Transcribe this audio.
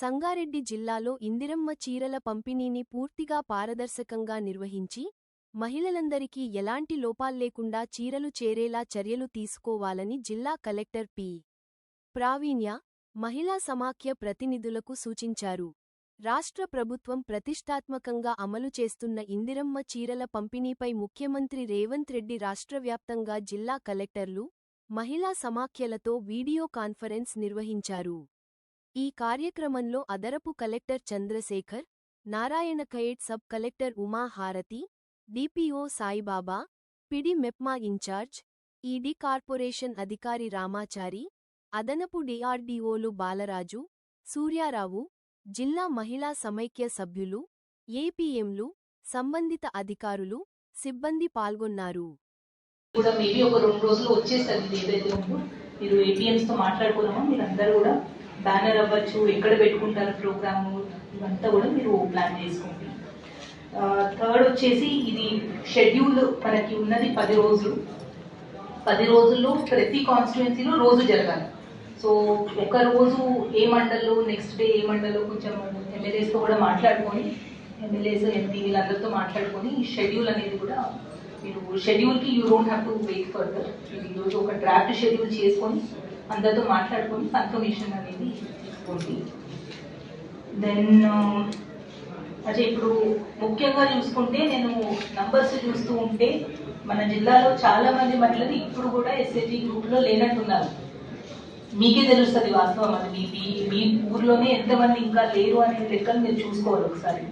సంగారెడ్డి జిల్లాలో ఇందిరమ్మ చీరల పంపిణీని పూర్తిగా పారదర్శకంగా నిర్వహించి మహిళలందరికీ ఎలాంటి లోపాల్లేకుండా చీరలు చేరేలా చర్యలు తీసుకోవాలని జిల్లా కలెక్టర్ పి. ప్రావీణ్య మహిళా సమాఖ్య ప్రతినిధులకు సూచించారు. రాష్ట్ర ప్రభుత్వం ప్రతిష్టాత్మకంగా అమలు చేస్తున్న ఇందిరమ్మ చీరల పంపిణీపై ముఖ్యమంత్రి రేవంత్ రెడ్డి రాష్ట్రవ్యాప్తంగా జిల్లా కలెక్టర్లు మహిళా సమాఖ్యలతో వీడియో కాన్ఫరెన్స్ నిర్వహించారు. ఈ కార్యక్రమంలో అదరపు collector Chandrashekar Narayana Narayankhed sub collector Uma Harathi DPO Saibaba PD MEPMA in charge ED corporation అధికారి రామాచారి అదనపు డిఆర్డీఓలు బాలరాజు సూర్యారావు జిల్లా మహిళా సమైక్య సభ్యులు ఏపీఎంలు సంబంధిత అధికారులు సిబ్బంది పాల్గొన్నారు. కూడా మేబీ ఒక రెండు రోజులు వచ్చేస్తుంది ఏదైతే ఉందో. మీరు ఏపీఎంస్తో మాట్లాడుకున్నామో? మీరందరూ కూడా బ్యానర్ అవ్వచ్చు ఎక్కడ పెట్టుకుంటారు ప్రోగ్రామ్ ఇవంతా కూడా మీరు ప్లాన్ చేసుకోండి. థర్డ్ వచ్చేసి ఇది షెడ్యూల్ మనకి ఉన్నది పది రోజులు. పది రోజుల్లో ప్రతి కాన్స్టిట్యున్సీలో రోజు జరగాలి. సో ఒక రోజు ఏ మండల్లో నెక్స్ట్ డే ఏ మండల్లో కొంచెం ఎమ్మెల్యేస్తో కూడా మాట్లాడుకొని ఎమ్మెల్యేస్ ఎంపీ వీళ్ళందరితో మాట్లాడుకొని ఈ షెడ్యూల్ అనేది కూడా మీరు షెడ్యూల్కి you don't have to wait further. మీరు ఈరోజు ఒక డ్రాఫ్ట్ షెడ్యూల్ చేసుకొని అందరితో మాట్లాడుకొని కన్ఫర్మేషన్ అనేది తీసుకోండి దెన్ అదే ఇప్పుడు ముఖ్యంగా చూసుకుంటే నేను నంబర్స్ చూస్తూ ఉంటే మన జిల్లాలో చాలా మంది మహిళలు ఇప్పుడు కూడా ఎస్ఐజి గ్రూప్లో లేనట్టున్నారు. మీకే తెలుస్తుంది వాస్తవం అది. మీ- మీ ఊర్లోనే ఎంతమంది ఇంకా లేరు అనే లెక్కలు మీరు చూసుకోవాలి ఒకసారి.